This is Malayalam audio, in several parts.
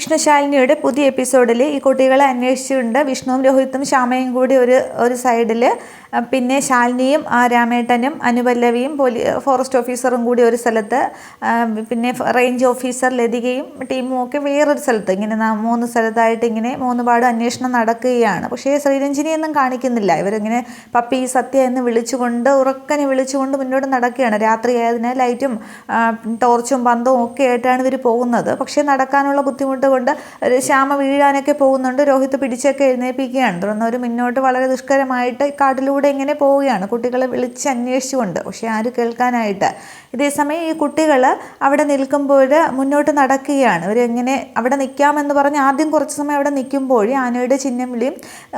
വിഷ്ണുശാലിനിയുടെ പുതിയ എപ്പിസോഡിൽ ഈ കുട്ടികളെ അന്വേഷിച്ചുകൊണ്ട് വിഷ്ണുവും രോഹിത്തും ശ്യാമയും കൂടി ഒരു ഒരു സൈഡിൽ പിന്നെ ശാലിനിയും രാമേട്ടനും അനുപല്ലവിയും പോലീ ഫോറസ്റ്റ് ഓഫീസറും കൂടി ഒരു സ്ഥലത്ത്. പിന്നെ റേഞ്ച് ഓഫീസർ ലതികയും ടീമും ഒക്കെ വേറൊരു സ്ഥലത്ത്. ഇങ്ങനെ മൂന്ന് സ്ഥലത്തായിട്ട് ഇങ്ങനെ മൂന്ന് പാട് അന്വേഷണം നടക്കുകയാണ്. പക്ഷേ ശ്രീരഞ്ജിനിയൊന്നും കാണിക്കുന്നില്ല. ഇവരിങ്ങനെ പപ്പി സത്യ എന്ന് വിളിച്ചുകൊണ്ട് ഉറക്കനെ വിളിച്ചുകൊണ്ട് മുന്നോട്ട് നടക്കുകയാണ്. രാത്രിയായതിനാൽ ലൈറ്റും ടോർച്ചും പന്തവും ഒക്കെ ആയിട്ടാണ് ഇവർ പോകുന്നത്. പക്ഷേ നടക്കാനുള്ള ബുദ്ധിമുട്ട് കൊണ്ട് ശ്യാമ വീഴാനൊക്കെ പോകുന്നുണ്ട്. രോഹിത് പിടിച്ചൊക്കെ എഴുന്നേൽപ്പിക്കുകയാണ്. തുടർന്ന് അവർ മുന്നോട്ട് വളരെ ദുഷ്കരമായിട്ട് കാട്ടിലൂടെ ഇങ്ങനെ പോവുകയാണ്. കുട്ടികളെ വിളിച്ച് അന്വേഷിച്ചുകൊണ്ട്. പക്ഷേ ആര് കേൾക്കാനായിട്ട്. ഇതേസമയം ഈ കുട്ടികൾ അവിടെ നിൽക്കുമ്പോൾ മുന്നോട്ട് നടക്കുകയാണ്. ഇവരെങ്ങനെ അവിടെ നിൽക്കാമെന്ന് പറഞ്ഞ് ആദ്യം കുറച്ച് സമയം അവിടെ നിൽക്കുമ്പോൾ ആനയുടെ ചിഹ്നം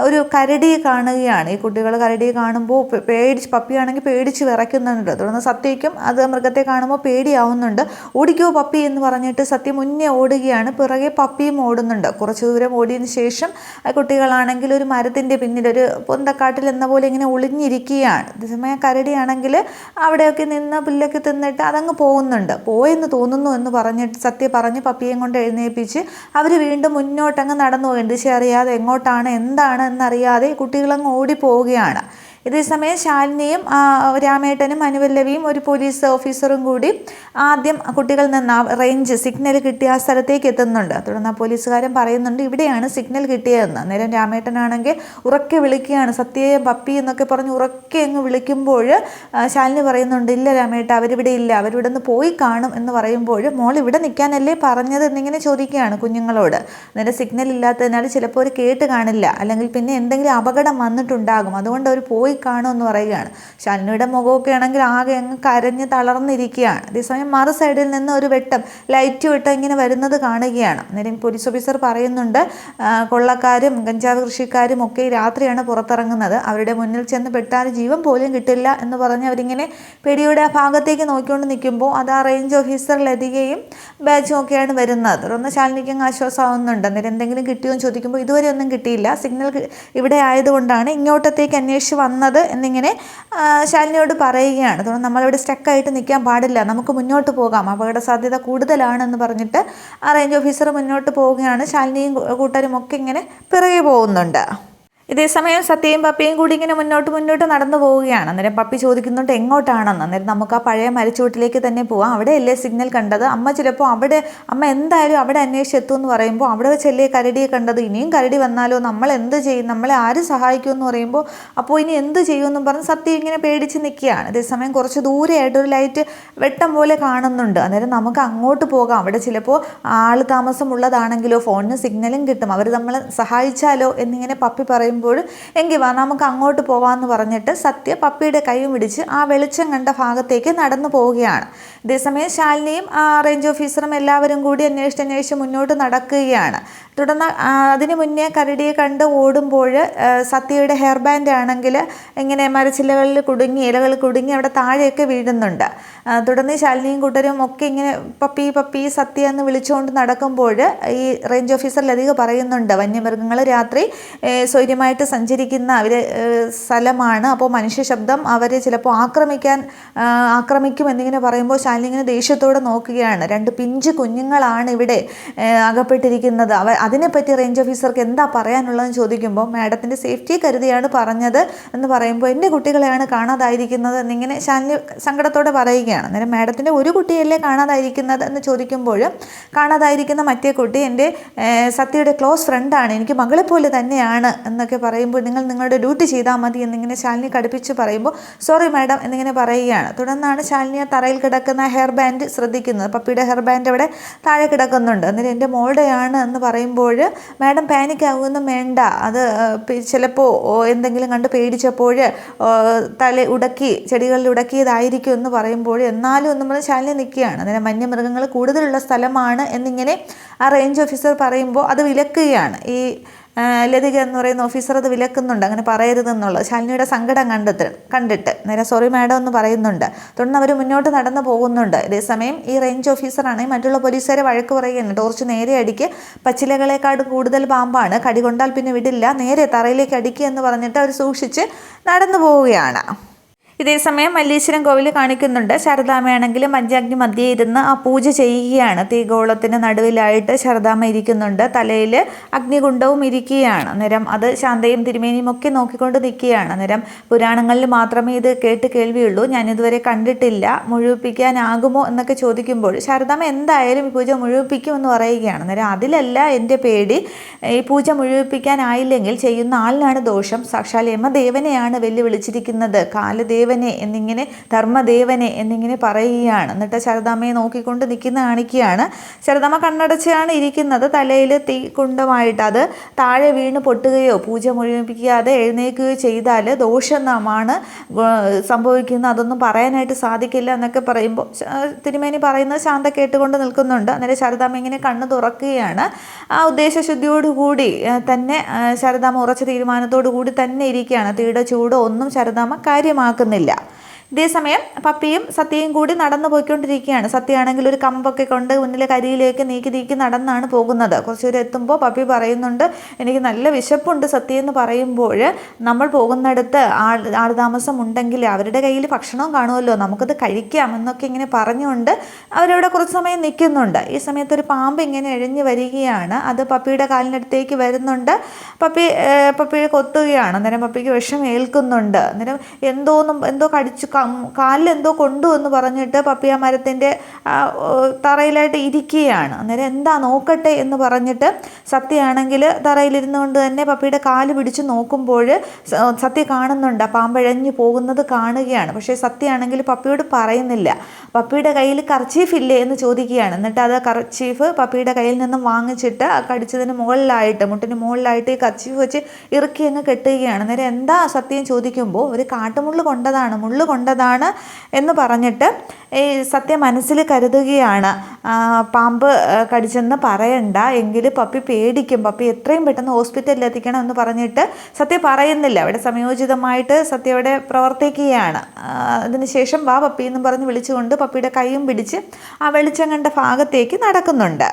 ഒരു കരടി കാണുകയാണ്. ഈ കുട്ടികൾ കരടി കാണുമ്പോൾ പേടിച്ച് പപ്പിയാണെങ്കിൽ പേടിച്ച് വിറയ്ക്കുന്നുണ്ട്. തുടർന്ന് സത്യയ്ക്കും അത് മൃഗത്തെ കാണുമ്പോൾ പേടിയാവുന്നുണ്ട്. ഓടിക്കോ പപ്പി എന്ന് പറഞ്ഞിട്ട് സത്യം മുന്നേ ഓടുകയാണ്. പിറകെ പപ്പിയും ഓടുന്നുണ്ട്. കുറച്ച് ദൂരം ഓടിയതിന് ശേഷം കുട്ടികളാണെങ്കിൽ ഒരു മരത്തിന്റെ പിന്നിൽ ഒരു പൊന്തക്കാട്ടിൽ എന്ന പോലെ ഇങ്ങനെ ഒളിഞ്ഞിരിക്കുകയാണ്. അതേസമയം കരടിയാണെങ്കിൽ അവിടെയൊക്കെ നിന്ന് പുല്ലൊക്കെ തിന്നിട്ട് അതങ്ങ് പോകുന്നുണ്ട്. പോയെന്ന് തോന്നുന്നു എന്ന് പറഞ്ഞിട്ട് സത്യം പറഞ്ഞ് പപ്പിയെയും കൊണ്ട് എഴുന്നേൽപ്പിച്ച് അവർ വീണ്ടും മുന്നോട്ടങ്ങ് നടന്നു. പോകും ദിശ അറിയാതെ എങ്ങോട്ടാണ് എന്താണ് എന്നറിയാതെ കുട്ടികളങ്ങ് ഓടിപ്പോവുകയാണ്. ഇതേസമയം ശാലിനിയും രാമേട്ടനും അനുവല്ലവിയും ഒരു പോലീസ് ഓഫീസറും കൂടി ആദ്യം കുട്ടികൾ നിന്ന് റേഞ്ച് സിഗ്നൽ കിട്ടിയ ആ സ്ഥലത്തേക്ക് എത്തുന്നുണ്ട്. തുടർന്ന് ആ പോലീസുകാരൻ പറയുന്നുണ്ട് ഇവിടെയാണ് സിഗ്നൽ കിട്ടിയതെന്ന്. അന്നേരം രാമേട്ടനാണെങ്കിൽ ഉറക്കെ വിളിക്കുകയാണ്. സത്യയെ പപ്പി എന്നൊക്കെ പറഞ്ഞ് ഉറക്കെ അങ്ങ് വിളിക്കുമ്പോൾ ശാലിനി പറയുന്നുണ്ട് ഇല്ല രാമേട്ട അവരിവിടെ ഇല്ല. അവരിവിടെ നിന്ന് പോയി കാണും എന്ന് പറയുമ്പോൾ മോൾ ഇവിടെ നിൽക്കാനല്ലേ പറഞ്ഞത് എന്നിങ്ങനെ ചോദിക്കുകയാണ് കുഞ്ഞുങ്ങളോട്. അന്നേരം സിഗ്നൽ ഇല്ലാത്തതിനാൽ ചിലപ്പോൾ അവർ കേട്ട് കാണില്ല. അല്ലെങ്കിൽ പിന്നെ എന്തെങ്കിലും അപകടം വന്നിട്ടുണ്ടാകും. അതുകൊണ്ട് അവർ പോയി കാണും എന്ന് പറയുകയാണ്. ശാലിനിയുടെ മുഖമൊക്കെ ആണെങ്കിൽ ആകെ അങ്ങ് കരഞ്ഞ് തളർന്നിരിക്കുകയാണ്. അതേസമയം മറു സൈഡിൽ നിന്ന് ഒരു വെട്ടം ലൈറ്റ് വെട്ടം ഇങ്ങനെ വരുന്നത് കാണുകയാണ്. അന്നേരം പോലീസ് ഓഫീസർ പറയുന്നുണ്ട് കൊള്ളക്കാരും കഞ്ചാവ് കൃഷിക്കാരും ഒക്കെ രാത്രിയാണ് പുറത്തിറങ്ങുന്നത്. അവരുടെ മുന്നിൽ ചെന്ന് പെട്ടാൽ ജീവൻ പോലും കിട്ടില്ല എന്ന് പറഞ്ഞ് അവരിങ്ങനെ പേടിയുടെ ആ ഭാഗത്തേക്ക് നോക്കിക്കൊണ്ട് നിൽക്കുമ്പോൾ അത് ആ റേഞ്ച് ഓഫീസർ ബാച്ചും ഒക്കെയാണ് വരുന്നത്. തുടർന്ന് ശാലിനിക്ക് അങ്ങ് ആശ്വാസമാവുന്നുണ്ട്. അന്നേരം എന്തെങ്കിലും കിട്ടിയോ എന്ന് ചോദിക്കുമ്പോൾ ഇതുവരെ ഒന്നും കിട്ടിയില്ല. സിഗ്നൽ ഇവിടെ ആയതുകൊണ്ടാണ് ഇങ്ങോട്ടത്തേക്ക് അന്വേഷിച്ച് വന്നത് എന്നിങ്ങനെ ശാലിനിയോട് പറയുകയാണ്. അതുകൊണ്ട് നമ്മളിവിടെ സ്റ്റക്കായിട്ട് നിൽക്കാൻ പാടില്ല. നമുക്ക് മുന്നോട്ട് പോകാം. അപകട സാധ്യത കൂടുതലാണെന്ന് പറഞ്ഞിട്ട് ആ റേഞ്ച് ഓഫീസർ മുന്നോട്ട് പോവുകയാണ്. ശാലിനിയും കൂട്ടരും ഒക്കെ ഇങ്ങനെ പിറകെ പോകുന്നുണ്ട്. ഇതേസമയം സത്യയും പപ്പിയും കൂടി ഇങ്ങനെ മുന്നോട്ട് മുന്നോട്ട് നടന്നു പോവുകയാണ്. അന്നേരം പപ്പി ചോദിക്കുന്നുണ്ട് എങ്ങോട്ടാണെന്ന്? അന്നേരം നമുക്ക് ആ പഴയ മരച്ചുവട്ടിലേക്ക് തന്നെ പോവാം. അവിടെയല്ലേ സിഗ്നൽ കണ്ടത്? അമ്മ ചിലപ്പോൾ അവിടെ അമ്മ എന്തായാലും അവിടെ അന്വേഷിച്ച് എത്തും എന്ന് പറയുമ്പോൾ അവിടെ വെച്ചല്ലേ കരടിയെ കണ്ടത്? ഇനിയും കരടി വന്നാലോ? നമ്മൾ എന്ത് ചെയ്യും? നമ്മളെ ആര് സഹായിക്കും എന്ന് പറയുമ്പോൾ അപ്പോൾ ഇനി എന്ത് ചെയ്യുമെന്നും പറഞ്ഞ് സത്യം ഇങ്ങനെ പേടിച്ച് നിൽക്കുകയാണ് അതേസമയം കുറച്ച് ദൂരെയായിട്ട് ഒരു ലൈറ്റ് വെട്ടം പോലെ കാണുന്നുണ്ട്. അന്നേരം നമുക്ക് അങ്ങോട്ട് പോകാം. അവിടെ ചിലപ്പോൾ ആൾ താമസമുള്ളതാണെങ്കിലോ ഫോണിന് സിഗ്നലും കിട്ടും. അവർ നമ്മളെ സഹായിച്ചാലോ എന്നിങ്ങനെ പപ്പി പറയുമ്പോൾ എങ്കിൽ വാ നമുക്ക് അങ്ങോട്ട് പോവാമെന്ന് പറഞ്ഞിട്ട് സത്യ പപ്പിയുടെ കൈ പിടിച്ച് ആ വെളിച്ചം കണ്ട ഭാഗത്തേക്ക് നടന്നു പോവുകയാണ്. അതേസമയം ശാലിനിയും ആ റേഞ്ച് ഓഫീസറും എല്ലാവരും കൂടി അന്വേഷിച്ച് അന്വേഷിച്ച് മുന്നോട്ട് നടക്കുകയാണ്. തുടർന്ന് അതിന് മുന്നേ കരടിയെ കണ്ട് ഓടുമ്പോൾ സത്യയുടെ ഹെയർ ബാൻഡ് ആണെങ്കിൽ ഇങ്ങനെ മരച്ചില്ലകളിൽ കുടുങ്ങി ഇലകൾ കുടുങ്ങി അവിടെ താഴെയൊക്കെ വീഴുന്നുണ്ട്. തുടർന്ന് ശാലിനിയും കൂട്ടരും ഒക്കെ ഇങ്ങനെ പപ്പി പപ്പി സത്യ എന്ന് വിളിച്ചുകൊണ്ട് നടക്കുമ്പോൾ ഈ റേഞ്ച് ഓഫീസർ പറയുന്നുണ്ട് വന്യമൃഗങ്ങൾ രാത്രി സ്വൈര്യമായിട്ട് സഞ്ചരിക്കുന്ന അവർ സ്ഥലമാണ്. അപ്പോൾ മനുഷ്യ ശബ്ദം അവരെ ചിലപ്പോൾ ആക്രമിക്കാൻ ആക്രമിക്കും എന്നിങ്ങനെ പറയുമ്പോൾ ശാലിനി ഇങ്ങനെ ദേഷ്യത്തോടെ നോക്കുകയാണ്. രണ്ട് പിഞ്ച് കുഞ്ഞുങ്ങളാണ് ഇവിടെ അകപ്പെട്ടിരിക്കുന്നത്. അവ അതിനെപ്പറ്റി റേഞ്ച് ഓഫീസർക്ക് എന്താ പറയാനുള്ളതെന്ന് ചോദിക്കുമ്പോൾ മാഡത്തിന്റെ സേഫ്റ്റി കരുതിയാണ് പറഞ്ഞത് എന്ന് പറയുമ്പോൾ എന്റെ കുട്ടികളെയാണ് കാണാതായിരിക്കുന്നത് എന്നിങ്ങനെ ശാലിനി സങ്കടത്തോടെ പറയുകയാണ്. അന്നേരം മാഡത്തിന്റെ ഒരു കുട്ടിയല്ലേ കാണാതായിരിക്കുന്നത്? എന്ന് ചോദിക്കുമ്പോൾ കാണാതായിരിക്കുന്ന മറ്റേ കുട്ടി എന്റെ സത്യയുടെ ക്ലോസ് ഫ്രണ്ടാണ് എനിക്ക് മകളെ പോലെ തന്നെയാണ് എന്നൊക്കെ പറയുമ്പോൾ നിങ്ങൾ നിങ്ങളുടെ ഡ്യൂട്ടി ചെയ്താൽ മതി എന്നിങ്ങനെ ശാലിനി കടുപ്പിച്ച് പറയുമ്പോൾ സോറി മാഡം എന്നിങ്ങനെ പറയുകയാണ്. തുടർന്നാണ് ശാലിനി ആ തറയിൽ കിടക്കുന്ന ഹെയർ ബാൻഡ് ശ്രദ്ധിക്കുന്നത്. പപ്പിയുടെ ഹെയർ ബാൻഡ് അവിടെ താഴെ കിടക്കുന്നുണ്ട്. അന്നേരം എന്റെ മോളുടെയാണ് എന്ന് പറയുമ്പോൾ മാഡം പാനിക് ആകുമെന്നും വേണ്ട. അത് ചിലപ്പോൾ എന്തെങ്കിലും കണ്ട് പേടിച്ചപ്പോൾ തല ഉടക്കി ചെടികളിൽ ഉടക്കിയതായിരിക്കും എന്ന് പറയുമ്പോൾ എന്നാലും പറഞ്ഞ് ശാലിനി നിൽക്കുകയാണ് അന്നേരം വന്യമൃഗങ്ങൾ കൂടുതലുള്ള സ്ഥലമാണ് എന്നിങ്ങനെ ആ റേഞ്ച് ഓഫീസർ പറയുമ്പോൾ അത് വിലക്കുകയാണ്. ഈ ലതിക എന്ന് പറയുന്ന ഓഫീസർ അത് വിലക്കുന്നുണ്ട്. അങ്ങനെ പറയരുതെന്നുള്ളത് ശാലിനിയുടെ സങ്കടം കണ്ടെത്തി കണ്ടിട്ട്. നേരെ സോറി മാഡം എന്ന് പറയുന്നുണ്ട്. തുടർന്ന് അവർ മുന്നോട്ട് നടന്നു പോകുന്നുണ്ട്. അതേസമയം ഈ റേഞ്ച് ഓഫീസറാണെങ്കിൽ മറ്റുള്ള പോലീസുകാരെ വഴക്ക് പറയുകയാണ്. ടോർച്ച് നേരെ അടിക്ക്. പച്ചിലകളെക്കാട് കൂടുതൽ പാമ്പാണ്. കടി കൊണ്ടാൽ പിന്നെ വിടില്ല. നേരെ തറയിലേക്ക് അടിക്കുക എന്ന് പറഞ്ഞിട്ട് അവർ സൂക്ഷിച്ച് നടന്നു പോവുകയാണ്. ഇതേസമയം മല്ലീശ്വരം കോവിൽ കാണിക്കുന്നുണ്ട്. ശാരദാമ്മയാണെങ്കിലും പഞ്ചാഗ്നി മധ്യേ ഇരുന്ന് ആ പൂജ ചെയ്യുകയാണ്. തീഗോളത്തിന് നടുവിലായിട്ട് ശാരദാമ്മ ഇരിക്കുന്നുണ്ട്. തലയിൽ അഗ്നികുണ്ഡവും ഇരിക്കുകയാണ്. അന്നേരം അത് ശാന്തയും തിരുമേനിയും ഒക്കെ നോക്കിക്കൊണ്ട് നിൽക്കുകയാണ്. അന്നേരം പുരാണങ്ങളിൽ മാത്രമേ ഇത് കേട്ട് കേൾവിയുള്ളൂ. ഞാനിതുവരെ കണ്ടിട്ടില്ല. മുഴുവിപ്പിക്കാനാകുമോ എന്നൊക്കെ ചോദിക്കുമ്പോൾ ശാരദാമ്മ എന്തായാലും ഈ പൂജ മുഴുവിപ്പിക്കുമെന്ന് പറയുകയാണ്. അന്നേരം അതിലല്ല എന്റെ പേടി. ഈ പൂജ മുഴുവിപ്പിക്കാനായില്ലെങ്കിൽ ചെയ്യുന്ന ആളിനാണ് ദോഷം. സാക്ഷാൽ യമദേവനെയാണ് വെല്ലുവിളിച്ചിരിക്കുന്നത്. കാലദേവനെ എന്നിങ്ങനെ ധർമ്മദേവനെ എന്നിങ്ങനെ പറയുകയാണ്. എന്നിട്ട് ശരദാമ്മയെ നോക്കിക്കൊണ്ട് നിൽക്കുന്ന കാണിക്കുകയാണ് ശരദാമ്മ കണ്ണടച്ചാണ് ഇരിക്കുന്നത്. തലയിൽ തീ കുണ്ടമായിട്ട് അത് താഴെ വീണ് പൊട്ടുകയോ പൂജ മുഴുവിപ്പിക്കാതെ എഴുന്നേൽക്കുകയോ ചെയ്താൽ ദോഷമാണ് സംഭവിക്കുന്നത്. അതൊന്നും പറയാനായിട്ട് സാധിക്കില്ല എന്നൊക്കെ പറയുമ്പോൾ തിരുമേനി പറയുന്നത് ശാന്ത കേട്ടുകൊണ്ട് നിൽക്കുന്നുണ്ട്. അന്നേരം ശാരദാമ്മ ഇങ്ങനെ കണ്ണ് തുറക്കുകയാണ്. ആ ഉദ്ദേശശുദ്ധിയോടുകൂടി തന്നെ ശാരദാമ്മ ഉറച്ച തീരുമാനത്തോടു കൂടി തന്നെ ഇരിക്കുകയാണ്. തീയുടെ ചൂടോ ഒന്നും ശാരദാമ്മ കാര്യമാക്കുന്നില്ല ഇതേസമയം പപ്പിയും സത്യയും കൂടി നടന്നു പോയിക്കൊണ്ടിരിക്കുകയാണ്. സത്യയാണെങ്കിൽ ഒരു കമ്പൊക്കെ കൊണ്ട് മുന്നിലെ കരിയിലേക്ക് നീക്കി നീക്കി നടന്നാണ് പോകുന്നത്. കുറച്ച് ദൂരം എത്തുമ്പോൾ പപ്പി പറയുന്നുണ്ട് എനിക്ക് നല്ല വിശപ്പുണ്ട് സത്യ എന്ന് പറയുമ്പോൾ നമ്മൾ പോകുന്നിടത്ത് ആൾ ആൾതാമസം ഉണ്ടെങ്കിൽ അവരുടെ കയ്യിൽ ഭക്ഷണവും കാണുമല്ലോ നമുക്കത് കഴിക്കാം എന്നൊക്കെ ഇങ്ങനെ പറഞ്ഞുകൊണ്ട് അവരവിടെ കുറച്ച് സമയം നിൽക്കുന്നുണ്ട്. ഈ സമയത്ത് ഒരു പാമ്പ് ഇങ്ങനെ ഇഴഞ്ഞു വരികയാണ്. അത് പപ്പിയുടെ കാലിനടുത്തേക്ക് വരുന്നുണ്ട്. പപ്പി പപ്പിയെ കൊത്തുകയാണ്. അന്നേരം പപ്പിക്ക് വിഷം ഏൽക്കുന്നുണ്ട് അന്നേരം എന്തോന്നും എന്തോ കടിച്ചു കാലിൽ എന്തോ കൊണ്ടു എന്ന് പറഞ്ഞിട്ട് പപ്പിയ മരത്തിന്റെ തറയിലായിട്ട് ഇരിക്കുകയാണ്. അന്നേരം എന്താ നോക്കട്ടെ എന്ന് പറഞ്ഞിട്ട് സത്യയാണെങ്കിൽ തറയിലിരുന്നു കൊണ്ട് തന്നെ പപ്പിയുടെ കാൽ പിടിച്ച് നോക്കുമ്പോൾ സത്യ കാണുന്നുണ്ട്. പാമ്പഴഞ്ഞു പോകുന്നത് കാണുകയാണ്. പക്ഷേ സത്യയാണെങ്കിൽ പപ്പിയോട് പറയുന്നില്ല. പപ്പിയുടെ കയ്യിൽ കർച്ചീഫ് ഇല്ലേ എന്ന് ചോദിക്കുകയാണ്. എന്നിട്ട് അത് കർച്ചീഫ് പപ്പിയുടെ കയ്യിൽ നിന്നും വാങ്ങിച്ചിട്ട് കടിച്ചതിന് മുകളിലായിട്ട് മുട്ടിന് മുകളിലായിട്ട് ഈ കർച്ചീഫ് വെച്ച് ഇറുക്കി അങ്ങ് കെട്ടുകയാണ്. അന്നേരം എന്താ സത്യം ചോദിക്കുമ്പോൾ ഒരു കാട്ടുമുള്ളു കൊണ്ടതാണ്. മുള്ള് കൊണ്ടതാണ് എന്ന് പറഞ്ഞിട്ട് ഈ സത്യം മനസ്സിൽ കരുതുകയാണ്. പാമ്പ് കടിച്ചെന്ന് പറയണ്ട. എങ്കിൽ പപ്പി പേടിക്കും. പപ്പി എത്രയും പെട്ടെന്ന് ഹോസ്പിറ്റലിൽ എത്തിക്കണം എന്ന് പറഞ്ഞിട്ട് സത്യ പറയുന്നില്ല. അവിടെ സംയോജിതമായിട്ട് സത്യ അവിടെ പ്രവർത്തിക്കുകയാണ്. അതിനുശേഷം വാ പപ്പി എന്ന് പറഞ്ഞ് വിളിച്ചുകൊണ്ട് പപ്പിയുടെ കൈയും പിടിച്ച് ആ വെളിച്ചം കണ്ട ഭാഗത്തേക്ക് നടക്കുന്നുണ്ട്.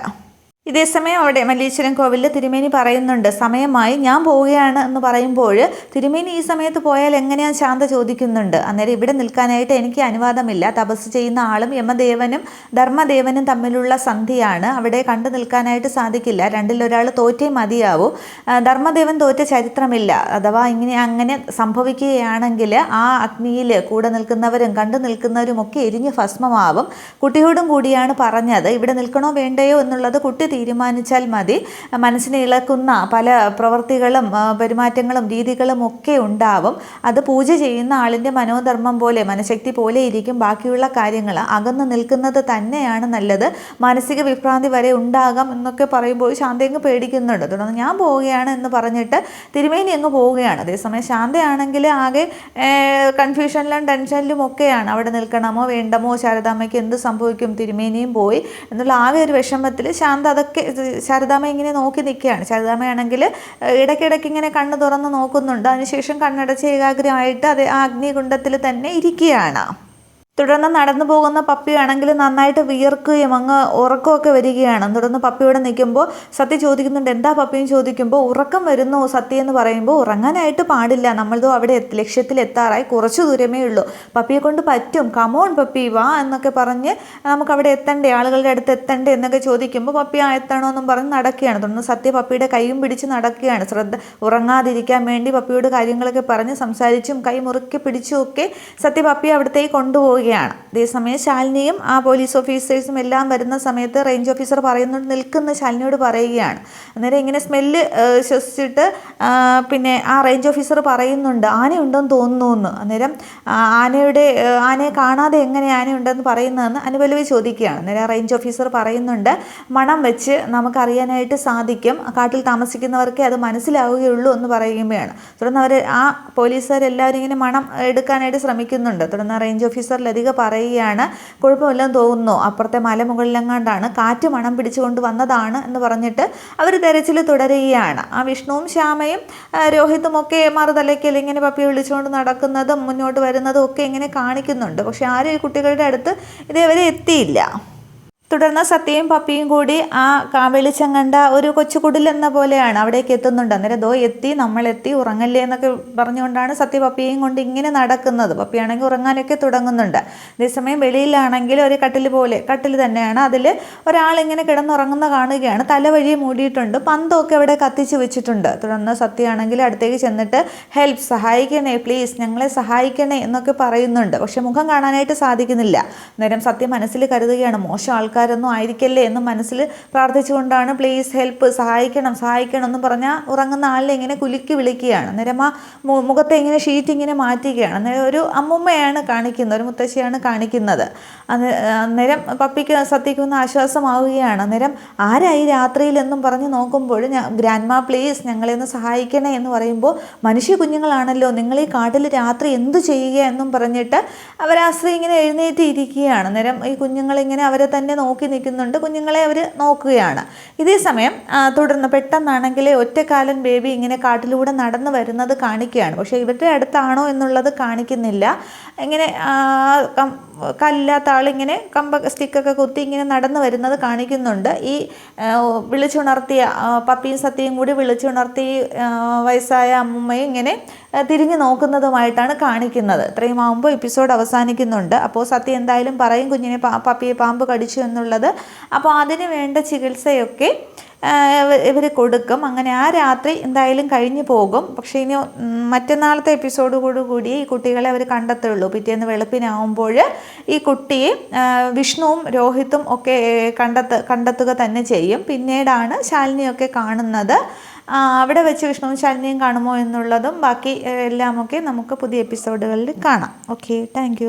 ഇതേസമയം അവിടെ മല്ലീശ്വരം കോവിലിൽ തിരുമേനി പറയുന്നുണ്ട് സമയമായി ഞാൻ പോവുകയാണ് എന്ന് പറയുമ്പോൾ തിരുമേനി ഈ സമയത്ത് പോയാൽ എങ്ങനെയാ ശാന്ത ചോദിക്കുന്നുണ്ട്. അന്നേരം ഇവിടെ നിൽക്കാനായിട്ട് എനിക്ക് അനുവാദമില്ല. തപസ് ചെയ്യുന്ന ആളും യമദേവനും ധർമ്മദേവനും തമ്മിലുള്ള സന്ധിയാണ്. അവിടെ കണ്ടു നിൽക്കാനായിട്ട് സാധിക്കില്ല. രണ്ടിലൊരാൾ തോറ്റേ മതിയാവൂ. ധർമ്മദേവൻ തോറ്റ ചരിത്രമില്ല. അഥവാ ഇങ്ങനെ അങ്ങനെ സംഭവിക്കുകയാണെങ്കിൽ ആ അഗ്നിയിൽ കൂടെ നിൽക്കുന്നവരും കണ്ടു നിൽക്കുന്നവരും ഒക്കെ എരിഞ്ഞ് ഭസ്മമാവും. കുട്ടിയോടും കൂടിയാണ് പറഞ്ഞത്. ഇവിടെ നിൽക്കണോ വേണ്ടയോ എന്നുള്ളത് കുട്ടി തീരുമാനിച്ചാൽ മതി. മനസ്സിനെ ഇളക്കുന്ന പല പ്രവൃത്തികളും പെരുമാറ്റങ്ങളും രീതികളും ഒക്കെ ഉണ്ടാവും. അത് പൂജ ചെയ്യുന്ന ആളിന്റെ മനോധർമ്മം പോലെ മനഃശക്തി പോലെ ഇരിക്കും. ബാക്കിയുള്ള കാര്യങ്ങൾ അകന്നു നിൽക്കുന്നത് തന്നെയാണ് നല്ലത്. മാനസിക വിഭ്രാന്തി വരെ ഉണ്ടാകാം എന്നൊക്കെ പറയുമ്പോൾ ശാന്ത അങ്ങ് പേടിക്കുന്നുണ്ട്. തുടർന്ന് ഞാൻ പോവുകയാണ് എന്ന് പറഞ്ഞിട്ട് തിരുമേനി അങ്ങ് പോവുകയാണ്. അതേസമയം ശാന്തയാണെങ്കിൽ ആകെ കൺഫ്യൂഷനിലും ടെൻഷനിലും ഒക്കെയാണ്. അവിടെ നിൽക്കണമോ വേണ്ടമോ ശാരദാമ്മയ്ക്ക് എന്ത് സംഭവിക്കും തിരുമേനിയും പോയി എന്നുള്ള ആകെ ഒരു വിഷമത്തിൽ ശാന്ത അതൊക്കെ ശാരദാമ്മ ഇങ്ങനെ നോക്കി നിൽക്കുകയാണ്. ശാരദാമ്മയാണെങ്കിൽ ഇടയ്ക്കിടയ്ക്ക് ഇങ്ങനെ കണ്ണ് തുറന്ന് നോക്കുന്നുണ്ട്. അതിനുശേഷം കണ്ണടച്ച് ഏകാഗ്രമായിട്ട് അത് ആ അഗ്നികുണ്ഡത്തിൽ തന്നെ ഇരിക്കുകയാണ്. തുടർന്ന് നടന്നു പോകുന്ന പപ്പിയാണെങ്കിൽ നന്നായിട്ട് വിയർക്കുകയും അങ്ങ് ഉറക്കമൊക്കെ വരികയാണ്. തുടർന്ന് പപ്പിയോടെ നിൽക്കുമ്പോൾ സത്യ ചോദിക്കുന്നുണ്ട് എന്താ പപ്പിയും ചോദിക്കുമ്പോൾ ഉറക്കം വരുന്നു സത്യ എന്ന് പറയുമ്പോൾ ഉറങ്ങാനായിട്ട് പാടില്ല. നമ്മളതോ അവിടെ ലക്ഷ്യത്തിൽ എത്താറായി. കുറച്ച് ദൂരമേ ഉള്ളൂ. പപ്പിയെ കൊണ്ട് പറ്റും. കമോൺ പപ്പി വാ എന്നൊക്കെ പറഞ്ഞ് നമുക്ക് അവിടെ എത്തണ്ടേ? ആളുകളുടെ അടുത്ത് എത്തണ്ടേ? എന്നൊക്കെ ചോദിക്കുമ്പോൾ പപ്പി ആ എത്തണോ എന്നും പറഞ്ഞ് നടക്കുകയാണ്. തുടർന്ന് സത്യ പപ്പിയുടെ കൈയും പിടിച്ച് നടക്കുകയാണ്. ശ്രദ്ധ ഉറങ്ങാതിരിക്കാൻ വേണ്ടി പപ്പിയോട് കാര്യങ്ങളൊക്കെ പറഞ്ഞ് സംസാരിച്ചും കൈ മുറുക്കി പിടിച്ചും ഒക്കെ സത്യ പപ്പിയെ അവിടത്തേക്ക് കൊണ്ടുപോവുകയാണ്. അതേസമയം ശാലിനിയും ആ പോലീസ് ഓഫീസേഴ്സും എല്ലാം വരുന്ന സമയത്ത് റേഞ്ച് ഓഫീസർ പറയുന്നുണ്ട് നിൽക്കുന്ന ശാലിനിയോട് പറയുകയാണ്. അന്നേരം ഇങ്ങനെ സ്മെല്ല് ശ്വസിച്ചിട്ട് പിന്നെ ആ റേഞ്ച് ഓഫീസർ പറയുന്നുണ്ട് ആനയുണ്ടെന്ന് തോന്നുന്നു. എന്ന് അന്നേരം ആനയുടെ ആനയെ കാണാതെ എങ്ങനെ ആനയുണ്ടെന്ന് പറയുന്നതെന്ന് അനുപലവി ചോദിക്കുകയാണ്. അന്നേരം റേഞ്ച് ഓഫീസർ പറയുന്നുണ്ട് മണം വെച്ച് നമുക്കറിയാനായിട്ട് സാധിക്കും. കാട്ടിൽ താമസിക്കുന്നവർക്കേ അത് മനസ്സിലാവുകയുള്ളൂ എന്ന് പറയുകയാണ്. തുടർന്ന് അവർ ആ പോലീസുകാരെല്ലാവരും ഇങ്ങനെ മണം എടുക്കാനായിട്ട് ശ്രമിക്കുന്നുണ്ട്. തുടർന്ന് റേഞ്ച് ഓഫീസർ ലതിക പറയുകയാണ്. കുഴപ്പമില്ലെന്ന് തോന്നുന്നു. അപ്പുറത്തെ മലമുകളിലെങ്ങാണ്ടാണ് കാറ്റ് മണം പിടിച്ചുകൊണ്ട് വന്നതാണ് എന്ന് പറഞ്ഞിട്ട് അവർ തെരച്ചിൽ തുടരുകയാണ്. ആ വിഷ്ണുവും ശ്യാമയും രോഹിത്തും ഒക്കെ മറുതലയ്ക്കൽ ഇങ്ങനെ പപ്പി വിളിച്ചുകൊണ്ട് നടക്കുന്നതും മുന്നോട്ട് വരുന്നതും ഒക്കെ ഇങ്ങനെ കാണിക്കുന്നുണ്ട്. പക്ഷെ ആരും ഈ കുട്ടികളുടെ അടുത്ത് ഇതേവരെ എത്തിയില്ല. തുടർന്ന് സത്യയും പപ്പിയും കൂടി ആ വെളിച്ചം കണ്ട ഒരു കൊച്ചുകുടിൽ എന്ന പോലെയാണ് അവിടേക്ക് എത്തുന്നുണ്ട്. അന്നേരം ദോ എത്തി നമ്മളെത്തി ഉറങ്ങല്ലേ എന്നൊക്കെ പറഞ്ഞുകൊണ്ടാണ് സത്യ പപ്പിയെയും കൊണ്ട് ഇങ്ങനെ നടക്കുന്നത്. പപ്പിയാണെങ്കിൽ ഉറങ്ങാനൊക്കെ തുടങ്ങുന്നുണ്ട്. അതേസമയം വെളിയിലാണെങ്കിൽ ഒരു കട്ടിൽ പോലെ കട്ടിൽ തന്നെയാണ്. അതിൽ ഒരാളിങ്ങനെ കിടന്നുറങ്ങുന്ന കാണുകയാണ്. തലവഴി മൂടിയിട്ടുണ്ട്. പന്തൊക്കെ അവിടെ കത്തിച്ച് വെച്ചിട്ടുണ്ട്. തുടർന്ന് സത്യമാണെങ്കിൽ അടുത്തേക്ക് ചെന്നിട്ട് ഹെൽപ്പ് സഹായിക്കണേ പ്ലീസ് ഞങ്ങളെ സഹായിക്കണേ എന്നൊക്കെ പറയുന്നുണ്ട്. പക്ഷെ മുഖം കാണാനായിട്ട് സാധിക്കുന്നില്ല. അന്നേരം സത്യം മനസ്സിൽ കരുതുകയാണ് മോശം ആൾക്കാരൊന്നും ആയിരിക്കല്ലേ എന്ന് മനസ്സിൽ പ്രാർത്ഥിച്ചുകൊണ്ടാണ് പ്ലീസ് ഹെൽപ്പ് സഹായിക്കണം സഹായിക്കണം എന്ന് പറഞ്ഞാൽ ഉറങ്ങുന്ന ആളിനെ ഇങ്ങനെ കുലുക്കി വിളിക്കുകയാണ്. അന്നേരം ആ മുഖത്തെ ഇങ്ങനെ ഷീറ്റ് ഇങ്ങനെ മാറ്റുകയാണ്. അന്നേരം ഒരു അമ്മുമ്മയാണ് കാണിക്കുന്നത് ഒരു മുത്തശ്ശിയാണ് കാണിക്കുന്നത്. അന്ന് അന്നേരം പപ്പിക്ക് സത്യയ്ക്ക് ഒന്ന് ആശ്വാസമാവുകയാണ്. അന്നേരം ആരായി രാത്രിയിലെന്നും പറഞ്ഞ് നോക്കുമ്പോൾ ഞാൻ ഗ്രാൻഡ് മാ പ്ലീസ് ഞങ്ങളെ ഒന്ന് സഹായിക്കണേ എന്ന് പറയുമ്പോൾ മനുഷ്യ കുഞ്ഞുങ്ങളാണല്ലോ നിങ്ങൾ ഈ കാട്ടിൽ രാത്രി എന്ത് ചെയ്യുക എന്നും പറഞ്ഞിട്ട് അവർ സ്ത്രീ ഇങ്ങനെ എഴുന്നേറ്റ് ഇരിക്കുകയാണ് അന്നേരം ഈ കുഞ്ഞുങ്ങളിങ്ങനെ അവരെ തന്നെ നോക്കി നിൽക്കുന്നുണ്ട്. കുഞ്ഞുങ്ങളെ അവർ നോക്കുകയാണ്. ഇതേ സമയം തുടർന്ന് പെട്ടെന്നാണെങ്കിൽ ഒറ്റക്കാലൻ ബേബി ഇങ്ങനെ കാട്ടിലൂടെ നടന്നു വരുന്നത് കാണിക്കുകയാണ്. പക്ഷേ ഇവരുടെ അടുത്താണോ എന്നുള്ളത് കാണിക്കുന്നില്ല. ഇങ്ങനെ കല്ലാത്ത ആളിങ്ങനെ കമ്പ സ്റ്റിക്കൊക്കെ കുത്തി ഇങ്ങനെ നടന്നു വരുന്നത് കാണിക്കുന്നുണ്ട്. ഈ വിളിച്ചുണർത്തിയ പപ്പിയും സത്യയും കൂടി വിളിച്ചുണർത്തി വയസ്സായ അമ്മൂമ്മയും ഇങ്ങനെ തിരിഞ്ഞു നോക്കുന്നതുമായിട്ടാണ് കാണിക്കുന്നത്. ഇത്രയും ആകുമ്പോൾ എപ്പിസോഡ് അവസാനിക്കുന്നുണ്ട്. അപ്പോൾ സത്യം എന്തായാലും പറയും കുഞ്ഞിനെ പാ പപ്പിയെ പാമ്പ് കടിച്ചു എന്നുള്ളത്. അപ്പോൾ അതിന് വേണ്ട ചികിത്സയൊക്കെ ഇവർ കൊടുക്കും. അങ്ങനെ ആ രാത്രി എന്തായാലും കഴിഞ്ഞു പോകും. പക്ഷേ ഇനി മറ്റന്നാളത്തെ എപ്പിസോഡോടു കൂടി ഈ കുട്ടികളെ അവർ കണ്ടെത്തുള്ളൂ. പിറ്റേന്ന് വെളുപ്പിനാവുമ്പോൾ ഈ കുട്ടിയെ വിഷ്ണുവും രോഹിത്തും ഒക്കെ കണ്ടെത്ത കണ്ടെത്തുക തന്നെ ചെയ്യും. പിന്നീടാണ് ശാലിനിയൊക്കെ കാണുന്നത്. അവിടെ വെച്ച് വിഷ്ണുവും ശാലിനിയും കാണുമോ എന്നുള്ളതും ബാക്കി എല്ലാമൊക്കെ നമുക്ക് പുതിയ എപ്പിസോഡുകളിൽ കാണാം. Okay thank